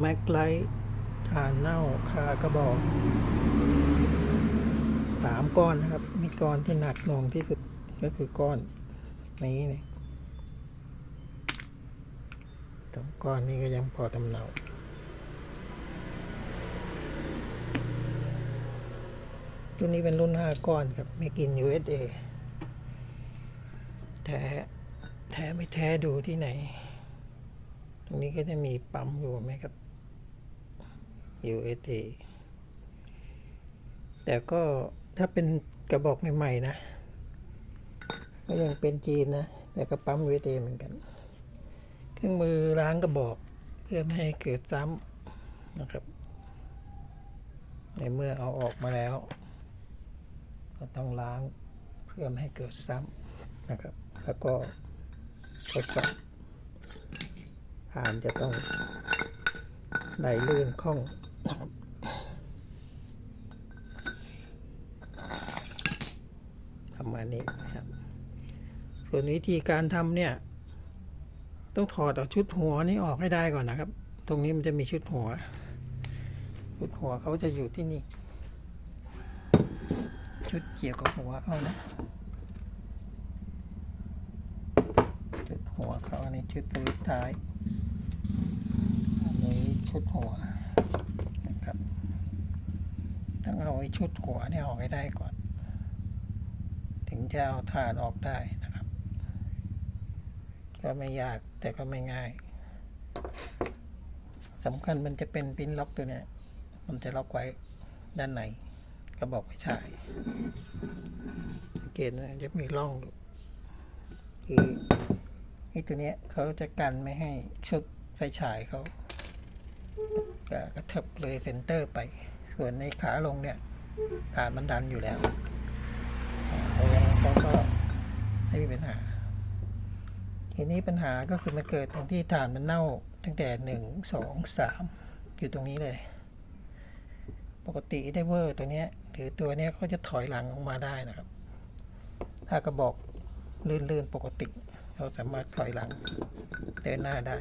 แม็กไลท์ฐานเน่าคากระบอกสามก้อนนะครับ มีก้อนที่หนักหน่วงที่สุดก็คือก้อนนี้นี่ยสองก้อนนี้ก็ยังพอตำเนาตัวนี้เป็นรุ่น5ก้อนครับไม่กิน USA แท้ แท้ไม่แท้ดูที่ไหน ตรงนี้ก็จะมีปั๊มอยู่ไหมครับ USA แต่ก็ถ้าเป็นกระบอกใหม่ๆนะ ก็ยังเป็นจีนนะ แต่ก็ปั๊ม USA เหมือนกัน เครื่องมือล้างกระบอกเพื่อไม่ให้เกิดซ้ำนะครับ ในเมื่อเอาออกมาแล้ว ก็ต้องล้างเพื่อไม่ให้เกิดซ้ำนะครับ แล้วก็ทดสอบผ่านจะต้องไหลลื่นคล่อง นะครับประมาณนี้นะครับ ส่วนวิธีการทำเนี่ย ต้องถอดเอาชุดหัวนี้ออกให้ได้ก่อนนะครับ ตรงนี้มันจะมีชุดหัว ชุดหัวเขาจะอยู่ที่นี่ ชุดเกี่ยวกับหัวเขานะชุดหัวเขาอันนี้ชุดสวิตช์ท้ายอันนี้ชุดหัว ต้องเอาไอ้ชุดหัวเนี่ยออกให้ได้ก่อน ถึงจะเอาถานออกได้นะครับ ก็ไม่ยากแต่ก็ไม่ง่ายสำคัญมันจะเป็นปิ้นล็อกตัวเนี้ยมันจะล็อกไว้ด้านในกระบอกไฟฉายสังเกตนะจะมีร่องอยู่คือไอ้ตัวเนี้ยเขาจะกันไม่ให้ชุดไฟฉายเขากระเถิบเลยเซนเตอร์ไป ส่วนในขาลงเนี่ยฐานมันดันอยู่แล้วอ่าเพราะฉะนั้นเขาก็ไม่มีปัญหา ทีนี้ปัญหาก็คือมันเกิดตรงที่ฐานมันเน่าตั้งแต่หนึ่งสองสามอยู่ตรงนี้เลย ปกติไดเวอร์ตัวเนี้ยหรือตัวเนี้ยเขาจะถอยหลังออกมาได้นะครับ ถ้ากระบอกลื่นๆปกติเขาสามารถถอยหลังเดินหน้าได้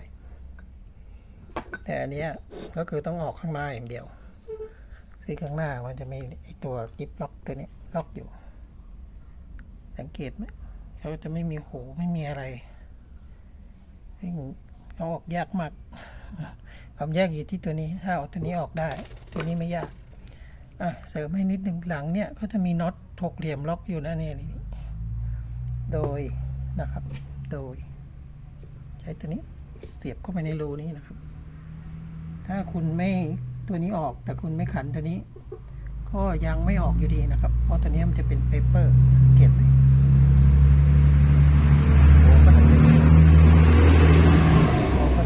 แต่อันเนี้ยก็คือต้องออกข้างหน้าอย่างเดียว ซึ่งข้างหน้ามันจะมีไอตัวกิฟล็อกตัวนี้ล็อกอยู่ สังเกตไหมเขาจะไม่มีหูไม่มีอะไรซึ่งเอาออกยากมากความยากอยู่ที่ตัวนี้ถ้าเอาตัวนี้ออกได้ ตัวนี้ไม่ยากอะเสริมให้นิดหนึ่งหลังเนี่ยก็จะมีน็อตถกเหลี่ยมล็อกอยู่นะเนี่ยนี่โดยนะครับ โดย ใช้ตัวนี้เสียบเข้าไปในรูนี้นะครับ ถ้าคุณไม่ ตัวนี้ออกแต่คุณไม่ขันตัวนี้ ก็ยังไม่ออกอยู่ดีนะครับ เพราะตัวนี้มันจะเป็นเปเปอร์เก็บไหมก็จะเป็น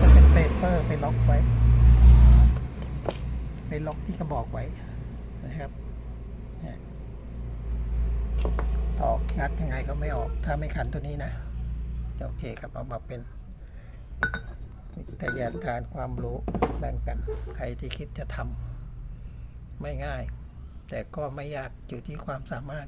จะเป็นเปเปอร์ไปล็อกไว้ ไปล็อกที่กระบอกไว้นะครับตอกงัดยังไงก็ไม่ออก ถ้าไม่ขันตัวนี้นะ โอเคครับเอามาเป็น วิทยาการความรู้แบ่งกัน ใครที่คิดจะทำไม่ง่าย แต่ก็ไม่ยากอยู่ที่ความสามารถ